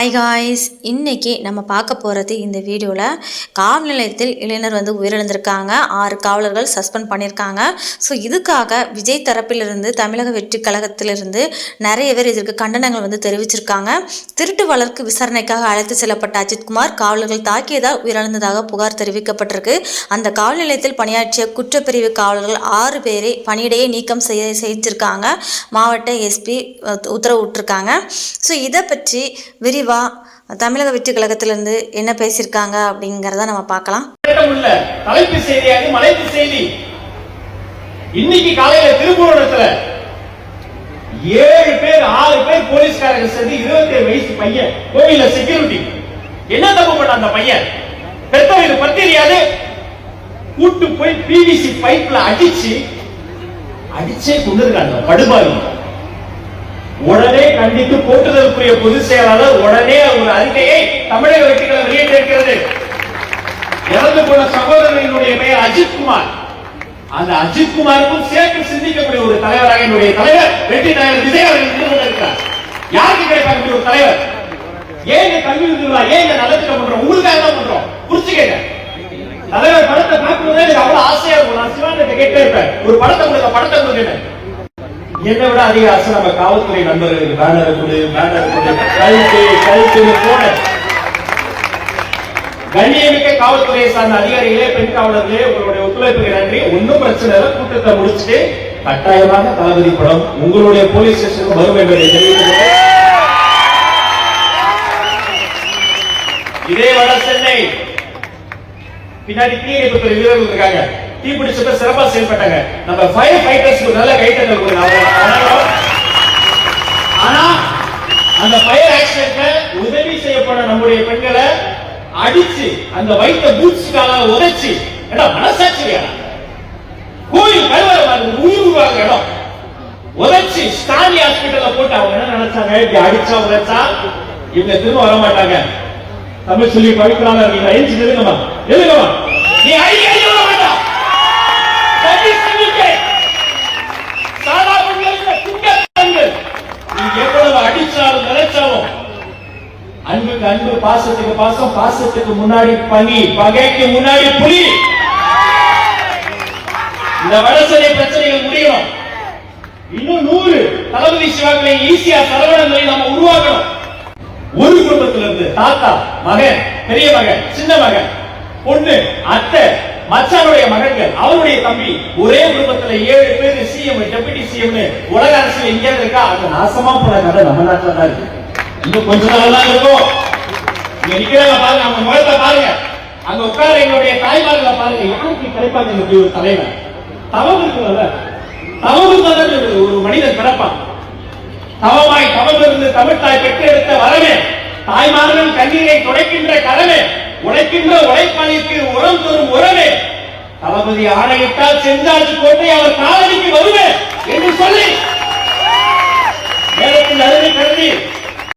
Hi guys இன்னைக்கு நம்ம பார்க்க போகிறது இந்த வீடியோவில் காவல் நிலையத்தில் இளைஞர் வந்து உயிரிழந்திருக்காங்க. ஆறு காவலர்கள் சஸ்பெண்ட் பண்ணியிருக்காங்க. ஸோ இதுக்காக விஜய் தரப்பிலிருந்து தமிழக வெற்றி கழகத்திலிருந்து நிறைய பேர் இதற்கு கண்டனங்கள் வந்து தெரிவிச்சிருக்காங்க. திருட்டு வழக்கு விசாரணைக்காக அழைத்து செல்லப்பட்ட அஜித்குமார் காவலர்கள் தாக்கியதால் உயிரிழந்ததாக புகார் தெரிவிக்கப்பட்டிருக்கு. அந்த காவல் நிலையத்தில் பணியாற்றிய குற்றப்பிரிவு காவலர்கள் ஆறு பேரை பணியிடையே நீக்கம் செய்ய செய்திருக்காங்க. மாவட்ட எஸ்பி உத்தரவு விட்டுருக்காங்க. ஸோ இதை பற்றி விரிவாக தமிழக வெற்றி கழகத்திலிருந்து என்ன பேசியிருக்காங்க அப்படிங்கிறத நம்ம பார்க்கலாம். உள்ள தலைப்பு செய்தியாக மலைப்பு செய்தி. இன்னைக்கு காலையில திருப்பூரத்துல ஏழு பேர் ஆறு பேர் போலீஸ்காரங்க சேர்ந்து இருபத்தி ஏழு வயசு பையன் கோவில செக்யூரிட்டி என்ன தப்பு பண்ண அந்த பையன்? பெத்தவங்க இது பத்தி தெரியாது. கூட்டு போய் பிவிசி பைப்ல அடிச்சு அடிச்சே கொண்டிருக்காங்க படுபாவி. உடனே கண்டித்து போட்டுதலுக்குரிய பொதுச் செயலாளர் உடனே ஒரு அறிக்கையை தமிழக வெற்றிகளை வெளியிட்டிருக்கிறது இறந்து போன சகோதரனுடைய பெயர் அஜித் குமார். அந்த அஜித் குமாருக்கும் சேர்த்து சிந்திக்கக்கூடிய ஒரு தலைவராக என்னுடைய தலைவர் வெற்றி தலைவர் விஜய் அவர்கள் இருந்து கொண்டிருக்கிறார். யாருக்கு கிடைப்பாங்க ஒரு தலைவர்? ஏன் இந்த கல்வி விருதுகளா ஏன் இந்த நலத்திட்டம் பண்றோம்? உங்களுக்காக தான் பண்றோம். புரிச்சுக்கங்க தலைவர் படத்தை பார்க்கும்போதே எனக்கு அவ்வளவு ஆசையா இருக்கும். நான் சிவானிட்ட கேட்டே இருப்பேன். ஒரு படத்தை உங்களுக்கு படத்தை உங்களுக்கு என்னை விட அதிக அரசு நம்ம காவல்துறை நண்பர்களுக்கு பேனர் கொடு பேனர் கொடு கழுத்து கழுத்து போன கண்ணியமிக்க காவல்துறையை சார்ந்த அதிகாரிகளே பெண் காவலர்களே உங்களுடைய ஒத்துழைப்புக்கு நன்றி. ஒன்னும் பிரச்சனை இல்லை. கூட்டத்தை முடிச்சுட்டு கட்டாயமாக தளபதி படம் உங்களுடைய போலீஸ் ஸ்டேஷனுக்கு வரும் என்பதை தெரிவித்து இதே வட சென்னை. பின்னாடி தீயணைப்புத்துறை வீரர்கள் இருக்காங்க. தீ பிடிச்சப்ப சிறப்பா செயல்பட்டாங்க. நம்ம ஃபயர் ஃபைட்டர்ஸ்க்கு நல்ல கைட்டங்கள் கொடுங்க. ஆனா அந்த ஃபயர் ஆக்சிடென்ட்ல உதவி செய்யப்பட நம்முடைய பெண்களை அடிச்சு அந்த வைத்த பூட்ஸ்க்காக உதைச்சு ஏடா மனசாட்சி இல்லையா? கோயில் கல்வரம் உயிர் உருவாங்க இடம். உதைச்சு ஸ்டாலி ஹாஸ்பிட்டல்ல போட்டு அவங்க என்ன நினைச்சாங்க? இப்படி அடிச்சா உதைச்சா? இவங்க திரும்ப வர மாட்டாங்க தமிழ் சொல்லி பவித்ரான நீங்க எழுச்சி எழுதுங்கம்மா எழுதுங்கம்மா நீ ஐயா! அன்புக்கு அன்பு பாசத்துக்கு பாசம் பாசத்துக்கு முன்னாடி பனி பகைக்கு முன்னாடி புலி. இந்த வடசனை பிரச்சனைகள் முடியணும். இன்னும் நூறு தளபதி சிவாக்களை ஈஸியா சரவணங்களை நம்ம உருவாக்கணும். ஒரு குடும்பத்துல இருந்து தாத்தா மகன் பெரிய மகன் சின்ன மகன் பொண்ணு அத்தை மச்சானுடைய மகன்கள் அவருடைய தம்பி ஒரே குடும்பத்துல ஏழு பேர் சிஎம் டெபுட்டி சிஎம் உலக அரசியல் எங்கேயாவது இருக்கா? அது நாசமா போன கதை நம்ம நாட்டுல தான் இருக்கு. இன்னும் கொஞ்ச நாள் தான் இருக்கும். இங்க நிக்கிறாங்க பாருங்க அவங்க முகத்தை பாருங்க. அங்க உட்கார எங்களுடைய தாய்மார்களை பாருங்க. யாருக்கு கிடைப்பாங்க இந்த இப்படி ஒரு தலைவர்? தவம் இருக்குல்ல தவம் இருந்தாதான் ஒரு மனிதன் பிறப்பான். தவமாய் தவமிருந்து தமிழ் தாய் பெற்றெடுத்த வரவே தாய்மார்கள் கண்ணீரை துடைக்கின்ற கரவே உழைக்கின்ற உழைப்பாளிக்கு உரம் தரும் உறவே தளபதி ஆணையிட்டால் செஞ்சாச்சு கோட்டை அவர் காலடிக்கு வருவேன் என்று சொல்லி நேரத்தில் அருமை கருதி